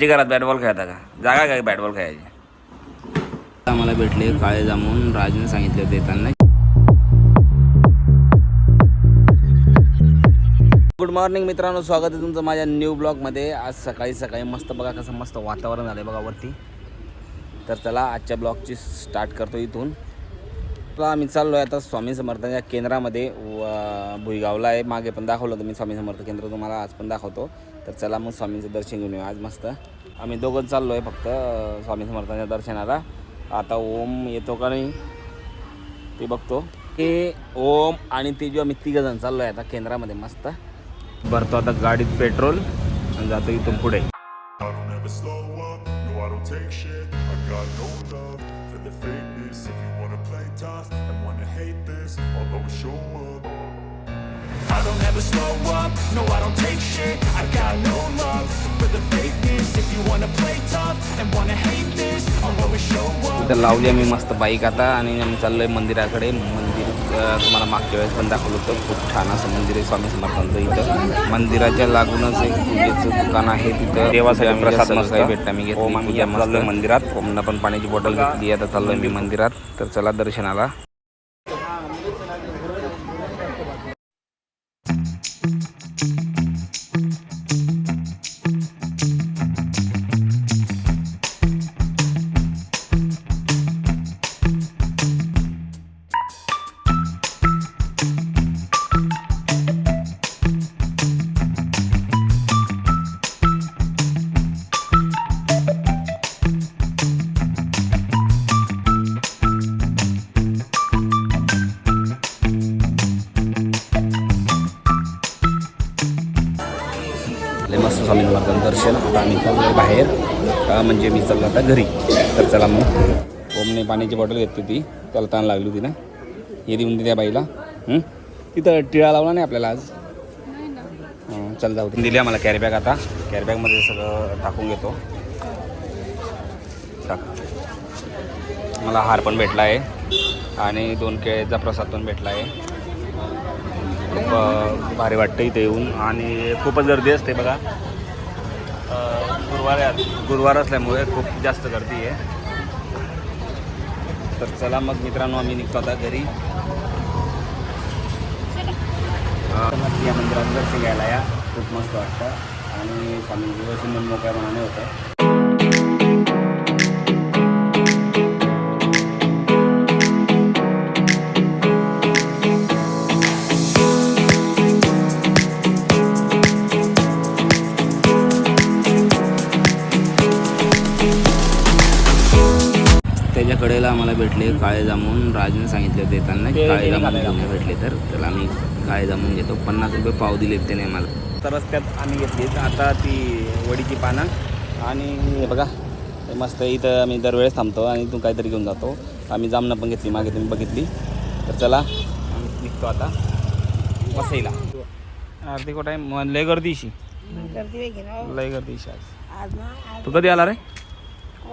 आजी घरात bat ball खेळता का? जागा काय बॅट बॉल खेळायची? आम्हाला भेटले काळे जामून राजने सांगितले होते त्यांना. गुड मॉर्निंग मित्रांनो स्वागत आहे तुमचं माझ्या न्यू ब्लॉगमध्ये आज सकाळी सकाळी मस्त बघा कसं मस्त वातावरण झालं आहे बघा वरती. तर चला आजच्या ब्लॉगची स्टार्ट करतो इथून. तर आम्ही चाललो आहे आता स्वामी समर्थांच्या केंद्रामध्ये. व भुईगावला आहे. मागे पण दाखवलं होतं मी स्वामी समर्थ केंद्र तुम्हाला आज पण दाखवतो. तर चला मग स्वामींचं दर्शन घेऊन येऊ. आज मस्त. आम्ही दोघं चाललो आहे फक्त स्वामी समर्थांच्या दर्शनाला. आता ओम येतो का नाही ते बघतो. की ओम आणि ते जो आम्ही तिघंजण चाललो आहे आता केंद्रामध्ये मस्त. भरतो आता गाडीत पेट्रोल आणि जातो इथून पुढे. Fakeness. If you wanna play tough and wanna hate this I'll always show up. I don't ever slow up, no I don't take shit. I got no love for the fakeness. If you wanna play tough and wanna hate this I'll always show up. तर लावली आम्ही मस्त bike आता आणि आम्ही चाललो आहे मंदिराकडे. मंदिर तुम्हाला मागच्या वेळेस पण दाखवलं होतं. खूप छान असं मंदिर आहे. स्वामी समर्थांचं इथं. मंदिराच्या लागूनच एक पूजेचं दुकान आहे तिथं. देवासाठी प्रसाद मस्त. भेटतं मी घेतली पूजा मस्त मंदिरात. ओमनं पण पाण्याची बॉटल घेतली आता चाललोय मी मंदिरात. तर चला दर्शनाला. दर्शन आता आम्ही चाललो बाहेर. म्हणजे मी चाललो आता घरी. तर चला मग. ओमने पाण्याची बॉटल घेतली होती. त्याला ताण लागली होती ना. हे देऊन दे त्या बाईला? तिथं टिळा लावला नाही आपल्याला आज? चल जाऊ. दिली आम्हाला कॅरीबॅग आता. कॅरीबॅगमध्ये सगळं टाकून घेतो. टाक. मला हार पण भेटला आहे. आणि दोन केळीचा प्रसाद पण भेटला आहे. खूप भारी वाटतं इथे येऊन. आणि खूपच गर्दी असते बघा. गुरुवार आहे- गुरुवार असल्यामुळे खूप जास्त गर्दी आहे. तर चला मग मित्रांनो आम्ही निघतो आता घरी. या मंदिरात दर्शन घ्यायला या. खूप मस्त वाटतं. आणि स्वामींची दर्शन मन मोकळ्या मनाने होतं. कडेला आम्हाला भेटले काळे जामून. राजने सांगितले होते त्यांना की काळे जामून घेऊन भेटले तर. त्याला आम्ही काळे जामून घेतो. पन्नास रुपये पाव दिले त्याने आम्हाला. तर रस्त्यात आम्ही घेतली आता ती वडीची पानं. आणि हे बघा मस्त इथं आम्ही दरवेळेस थांबतो आणि इथून काहीतरी घेऊन जातो. आम्ही जामनं पण घेतली मागे तुम्ही बघितली. तर चला आम्ही निघतो आता. वसईला. आरती कुठं आहे? लय गर्दीशी हो. लय गर्दीशी आज तू कधी आला रे तिथे तिथे काय महाराजांमध्ये तिथे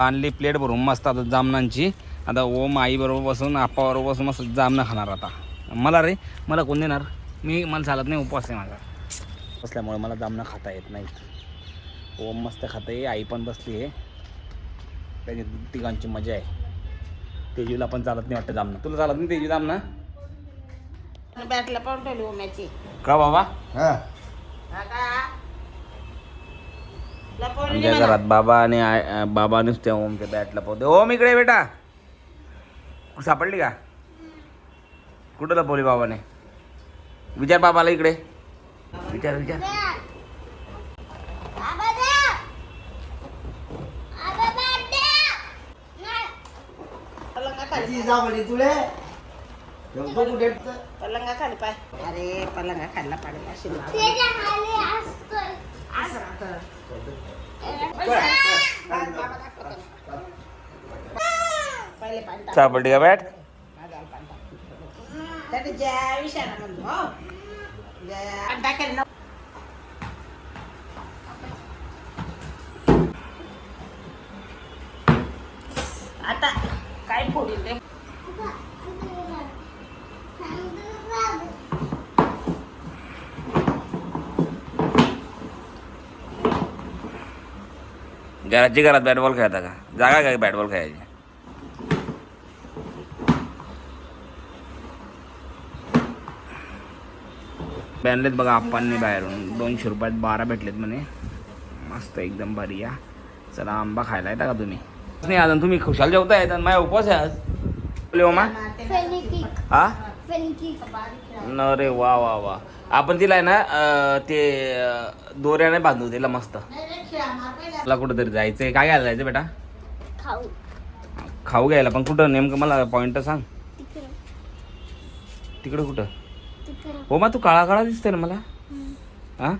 आणली प्लेट भरून मस्त आता जामनांची. आता ओम आई बरोबर बसून आप्पा बरोबर बसून मस्त जामणं खाणार आता. मला रे मला कोण देणार? मी मला चालत नाही उपवास आहे माझा. असल्यामुळे मला जामणं खाता येत नाहीत ओम मस्त खाते आई पण बसली आहे. त्याची तिघांची मजा आहे. तेजूला पण चालत नाही वाटतं जामणं तुला चालत नाही तेजू जामणं बॅटला पण ठेवली उम्याची का बाबा? आमच्या घरात बाबा आणि आय बाबा नुसते ओमच्या बॅटला पोहते ओम इकडे बेटा. सापडली का? कुठं लपवली बाबाने? विचार बाबाला इकडे. विचार विचार. पलंगा खाली पाय. अरे पलंगा खाल्ला पाणी अशी पहिले सापडली का बॅट काय पाणी ते त्याने ज्या विषयाला म्हणतो हो ज्या पाणी टाकेल ना आता काय फोडील ते घराची घरात बॅट बॉल खेळता का? जागा काय बॅट बॉल खेळायची? आणलेत बघा आप्पांनी बाहेरून. दोनशे रुपयात बारा भेटलेत म्हणे. मस्त एकदम भारी या. चला आंबा खायला येता का तुम्ही? नाही अजून तुम्ही खुशाल जेवता येत माझ्या उपवास आहे आज. बोले ओमा? हा? न रे वा वा वा. आपण तिला आहे ना अं, ते अं, दोऱ्याने बांधू तिला मस्त. मला कुठंतरी जायचंय. काय घ्यायला जायचं बेटा? खाऊ. खाऊ घ्यायला पण कुठं? नेमकं मला पॉइंट सांग. तिकडे. तिकडं कुठं? तिकडे. हो मग तू काळा काळा दिसतोय ना मला? हा?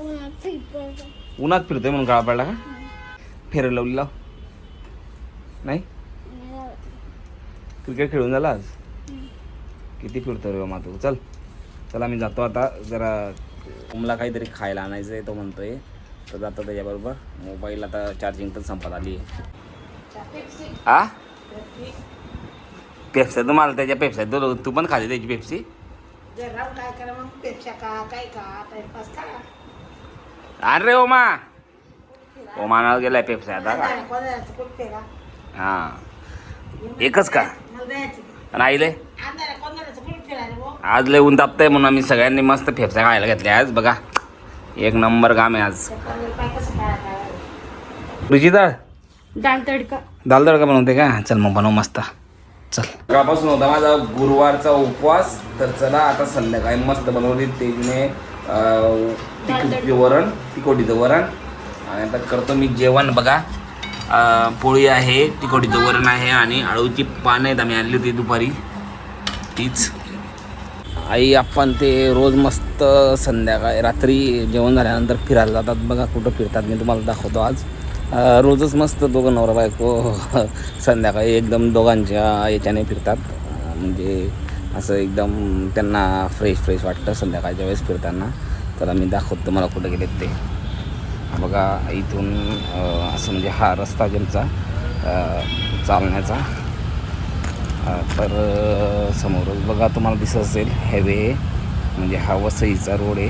उन्हात फिरतो उन्हात फिरतोय म्हणून काळा पडला का? फेर लावली लाव. नाही? क्रिकेट खेळून झाला आज? किती फिरतो रे मा तू? चल. चला मी जातो आता. जरा मला काहीतरी खायला आणायचं आहे तो म्हणतोय. तर जातो त्याच्याबरोबर. मोबाईल आता चार्जिंग पण संपत आली आहे. हा पेप्सी तुम्हाला त्याच्या पेप्सी तू तू पण खाली त्याची पेप्सी जर राहून काय करा मग पेक्षा का काय का टाइमपास करा अरे रे ओमा! ओमानावर गेलाय पेप्सी आता. का हा. एकच का. आणि आईले अंधारा कोणाचं कुठे फिरायला भाऊ आज लय ऊन तापतंय म्हणून आम्ही सगळ्यांनी मस्त फेफसा खायला घेतल्या आज बघा. एक नंबर काम आहे आज. तुझी डाळ डाळ तडका. दाल तडका बनवते का? चल मग बनव मस्त. चल. सकाळपासून होता माझा गुरुवारचा उपवास तर चला आता संध्याकाळी मस्त बनवली तेजने तिखट वरण तिकोटीचं वरण. आणि आता करतो मी जेवण बघा. पोळी आहे तिकोटीचं वरण आहे आणि आळूची पानं आहेत आम्ही आणली होती दुपारी. तीच. आई आपण ते रोज मस्त संध्याकाळी रात्री जेवण झाल्यानंतर फिरायला जातात. बघा कुठं फिरतात मी तुम्हाला दाखवतो आज. रोजच मस्त दोघं नवरा बायको संध्याकाळी एकदम दोघांच्या याच्याने फिरतात. म्हणजे असं एकदम त्यांना फ्रेश फ्रेश वाटतं संध्याकाळच्या वेळेस फिरताना. तर मी दाखवतो तुम्हाला कुठं गेलेत ते. बघा इथून असं म्हणजे हा रस्ता ज्यांचा चालण्याचा अं, तर समोरच बघा तुम्हाला दिसत असेल हायवे म्हणजे हा वसईचा रोड आहे.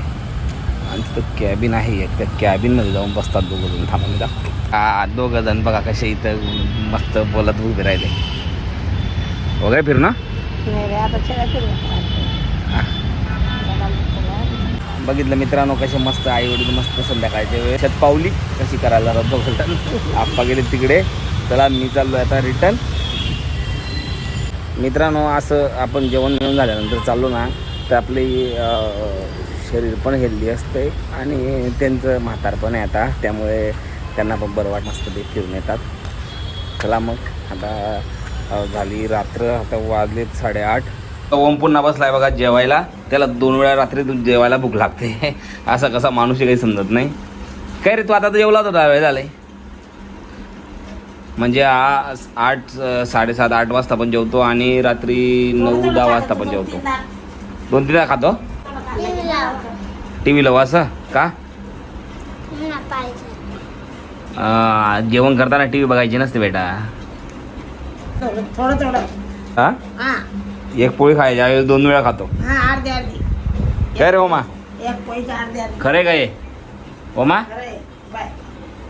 आणि तिथं कॅबिन आहे एक. त्या कॅबिनमध्ये जाऊन बसतात दोघं जण. थांबा मी दाखवतो. हा दोघं जण बघा कसे इथं मस्त बोलत उभे राहिले. वगैरे फिरू ना? बघितलं मित्रांनो कसे मस्त आई वडील मस्त संध्याकाळच्या वेळेस पावली कशी करायला दोघं आप्पा गेले तिकडे. चला मी चाललो आता रिटर्न मित्रांनो असं आपण जेवण मिळून झाल्यानंतर चाललो ना तर आपली शरीर पण हेल्दी असते आणि त्यांचं म्हातारपण आहे आता त्यामुळे त्यांना पण बरं वाट नसतं ते फिरून येतात. चला मग आता झाली रात्र आता वाजलेत साडेआठ. ओम पुन्हा बसलाय बघा जेवायला. त्याला दोन वेळा रात्री जेवायला भूक लागते. असा कसा माणूस काही समजत नाही. काय रे तू आता तर जेवला होता दहा वेळ झालाय म्हणजे आ आठ साडेसात आठ वाजता पण जेवतो आणि रात्री नऊ दहा वाजता पण जेवतो. दोन तीन खातो? टी व्ही लावा असं? का? जेवण करताना टी व्ही बघायची नसते बेटा. थोडं थोडं. थोडं हा. हा एक पोळी खायची ऐवजी दोन वेळा खातो. हा अर्धी अर्धी. काय रे ओमा? एक पैसे अर्धी अर्धी. खरे काय ओमा?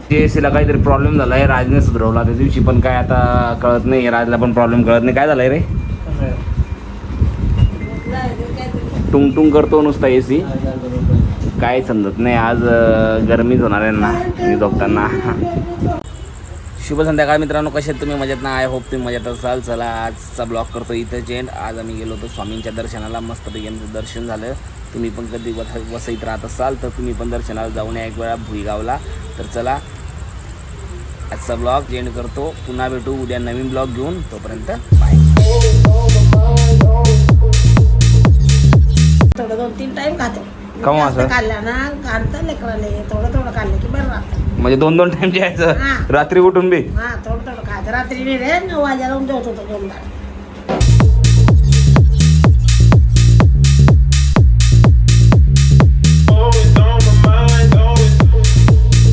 टी एस सीला काहीतरी प्रॉब्लेम झाला आहे राजने सुधरवला त्या दिवशी पण काय आता कळत नाही राजला पण प्रॉब्लेम कळत नाही. काय झालंय रे? टुंग टुंग करतो नुसता ए सी काय समजत नाही. आज गरमीच होणार आहे ना. मी झोपताना. शुभ संध्याकाळ मित्रांनो. कसे तुम्ही? मजेत ना? आय होप तुम्ही मजेत असाल. चला आजचा ब्लॉग करतो इथं चेंड आज आम्ही गेलो होतो स्वामींच्या दर्शनाला. मस्तपैकी आमचं दर्शन झालं. तुम्ही पण कधी वस वसईत राहत असाल तर तुम्ही पण दर्शनाला जाऊन या. एक वेळा भुईगावला. तर चला आजचा ब्लॉग चेंड करतो. पुन्हा भेटू उद्या नवीन ब्लॉग घेऊन. तोपर्यंत बाय थोडं दोन तीन टाइम खातो. जास्त असं? खाल्ला ना घालतं लेकराले थोडं थोडं खाल्लं की बरं राहतं म्हणजे दोन दोन टाइम हा. जायचं रात्री उठून बी? हा थोडं थोडं खायचं रात्री नाही रे नऊ वाजायला जेवत होतो दोन